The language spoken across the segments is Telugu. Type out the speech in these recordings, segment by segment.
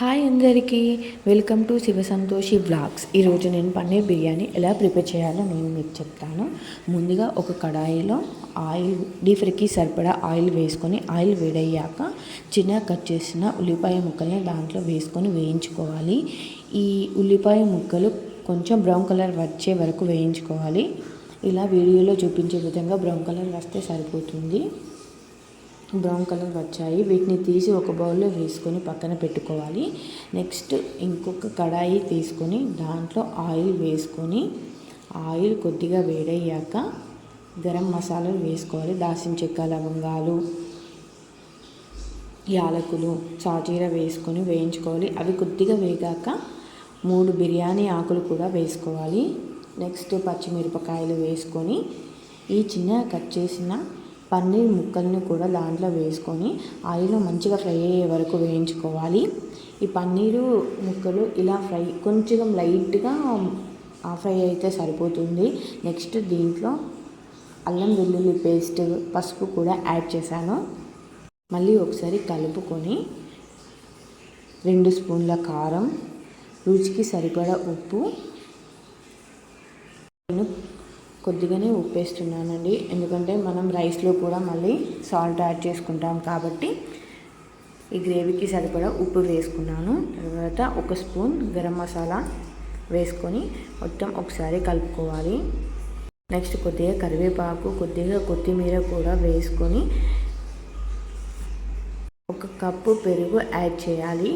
హాయ్ అందరికీ welcome to Shiva Santoshi vlogs ఈరోజు నేను పన్నీర్ బిర్యానీ ఎలా ప్రిపేర్ చేయాలో నేను మీకు చెప్తాను. ముందుగా ఒక కడాయిలో ఆయిల్ డీప్ ఫ్రైకి సరిపడా ఆయిల్ వేసుకొని ఆయిల్ వేడయ్యాక చిన్నగా కట్ చేసిన ఉల్లిపాయ ముక్కల్ని దాంట్లో వేసుకొని వేయించుకోవాలి. ఈ ఉల్లిపాయ ముక్కలు కొంచెం బ్రౌన్ కలర్ వచ్చే వరకు వేయించుకోవాలి. ఇలా వీడియోలో చూపించే విధంగా బ్రౌన్ కలర్ వస్తే సరిపోతుంది. బ్రౌన్ కలర్ వచ్చాయి. వీటిని తీసి ఒక బౌల్లో వేసుకొని పక్కన పెట్టుకోవాలి. నెక్స్ట్ ఇంకొక కడాయి తీసుకొని దాంట్లో ఆయిల్ వేసుకొని ఆయిల్ కొద్దిగా వేడయ్యాక గరం మసాలాలు వేసుకోవాలి. దాల్చిన చెక్క లవంగాలు యాలకులు సాజీర వేసుకొని వేయించుకోవాలి. అవి కొద్దిగా వేగాక మూడు బిర్యానీ ఆకులు కూడా వేసుకోవాలి. నెక్స్ట్ పచ్చిమిరపకాయలు వేసుకొని ఈ చిన్న కట్ చేసిన పన్నీర్ ముక్కల్ని కూడా దాంట్లో వేసుకొని ఆయిల్లో మంచిగా ఫ్రై అయ్యే వరకు వేయించుకోవాలి. ఈ పన్నీరు ముక్కలు ఇలా ఫ్రై కొంచెం లైట్గా ఫ్రై అయితే సరిపోతుంది. నెక్స్ట్ దీంట్లో అల్లం వెల్లుల్లి పేస్ట్ పసుపు కూడా యాడ్ చేశాను. మళ్ళీ ఒకసారి కలుపుకొని రెండు స్పూన్ల కారం రుచికి సరిపడా ఉప్పు నేను కొద్దిగానే ఉప్పు వేస్తున్నానండి ఎందుకంటే మనం రైస్లో కూడా మళ్ళీ సాల్ట్ యాడ్ చేసుకుంటాం కాబట్టి ఈ గ్రేవీకి సరిపడా ఉప్పు వేసుకున్నాను. తర్వాత ఒక స్పూన్ గరం మసాలా వేసుకొని మొత్తం ఒకసారి కలుపుకోవాలి. నెక్స్ట్ కొద్దిగా కరివేపాకు కొద్దిగా కొత్తిమీర కూడా వేసుకొని ఒక కప్పు పెరుగు యాడ్ చేయాలి.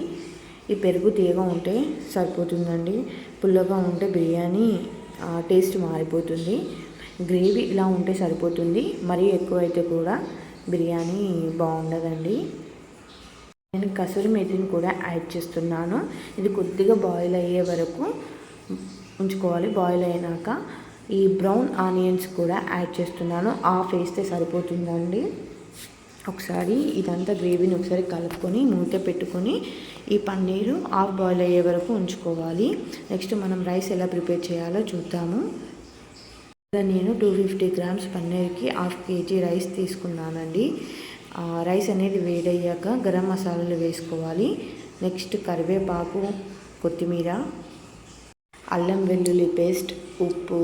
ఈ పెరుగు తీయగా ఉంటే సరిపోతుందండి. పుల్లగా ఉంటే బిర్యానీ టేస్ట్ మారిపోతుంది. గ్రేవీ ఇలా ఉంటే సరిపోతుంది. మరీ ఎక్కువైతే కూడా బిర్యానీ బాగుండదండి. నేను కసూరి మెతిని కూడా యాడ్ చేస్తున్నాను. ఇది కొద్దిగా బాయిల్ అయ్యే వరకు ఉంచుకోవాలి. బాయిల్ అయినాక ఈ బ్రౌన్ ఆనియన్స్ కూడా యాడ్ చేస్తున్నాను. హాఫ్ వేస్తే సరిపోతుందండి. ఒకసారి ఇదంతా గ్రేవీని ఒకసారి కలుపుకొని మూత పెట్టుకొని ఈ పన్నీరు హాఫ్ బాయిల్ అయ్యే వరకు ఉంచుకోవాలి. నెక్స్ట్ మనం రైస్ ఎలా ప్రిపేర్ చేయాలో చూద్దాము. నేను టూ ఫిఫ్టీ గ్రామ్స్ పన్నీర్కి హాఫ్ కేజీ రైస్ తీసుకున్నానండి. రైస్ అనేది వేడయ్యాక గరం మసాలాలు వేసుకోవాలి. నెక్స్ట్ కరివేపాకు కొత్తిమీర అల్లం వెల్లుల్లి పేస్ట్ ఉప్పు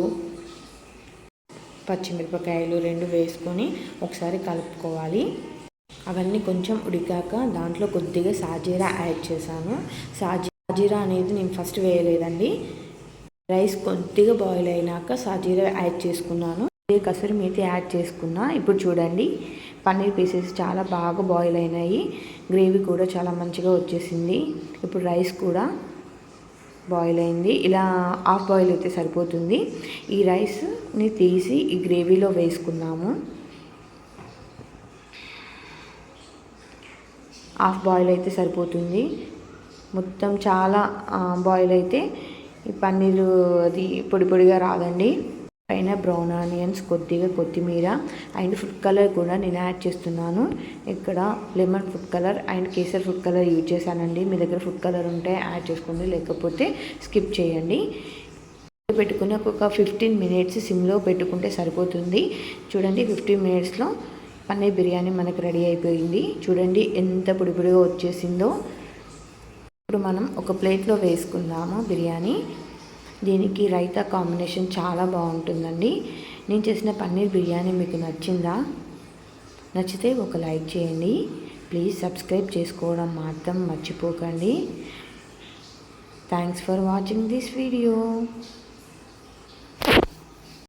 పచ్చిమిరపకాయలు రెండు వేసుకొని ఒకసారి కలుపుకోవాలి. అవన్నీ కొంచెం ఉడికాక దాంట్లో కొద్దిగా సాజీరా యాడ్ చేశాను. సాజీరా అనేది నేను ఫస్ట్ వేయలేదండి. రైస్ కొద్దిగా బాయిల్ అయినాక సాజీరా యాడ్ చేసుకున్నాను. కసూరి మేతి యాడ్ చేసుకున్నా. ఇప్పుడు చూడండి పన్నీర్ పీసెస్ చాలా బాగా బాయిల్ అయినాయి. గ్రేవీ కూడా చాలా మంచిగా వచ్చేసింది. ఇప్పుడు రైస్ కూడా బాయిల్ అయింది. ఇలా హాఫ్ బాయిల్ అయితే సరిపోతుంది. ఈ రైస్ని తీసి ఈ గ్రేవీలో వేసుకున్నాము. హాఫ్ బాయిల్ అయితే సరిపోతుంది. మొత్తం చాలా బాయిల్ అయితే ఈ పన్నీరు అది పొడి పొడిగా రాదండి. పైన బ్రౌన్ ఆనియన్స్ కొద్దిగా కొత్తిమీర అండ్ ఫుడ్ కలర్ కూడా నేను యాడ్ చేస్తున్నాను. ఇక్కడ లెమన్ ఫుడ్ కలర్ అండ్ కేసర్ ఫుడ్ కలర్ యూజ్ చేశానండి. మీ దగ్గర ఫుడ్ కలర్ ఉంటే యాడ్ చేసుకోండి లేకపోతే స్కిప్ చేయండి. పెట్టుకుని ఒక ఫిఫ్టీన్ మినిట్స్ సిమ్లో పెట్టుకుంటే సరిపోతుంది. చూడండి ఫిఫ్టీన్ మినిట్స్లో పన్నీర్ బిర్యానీ మనకు రెడీ అయిపోయింది. చూడండి ఎంత పొడిపొడిగా వచ్చేసిందో. ఇప్పుడు మనం ఒక ప్లేట్లో వేసుకుందాము బిర్యానీ. దీనికి రైతా కాంబినేషన్ చాలా బాగుంటుందండి. నేను చేసిన పన్నీర్ బిర్యానీ మీకు నచ్చిందా? నచ్చితే ఒక లైక్ చేయండి. ప్లీజ్ సబ్స్క్రైబ్ చేసుకోవడం మాత్రం మర్చిపోకండి. Thanks for watching this video.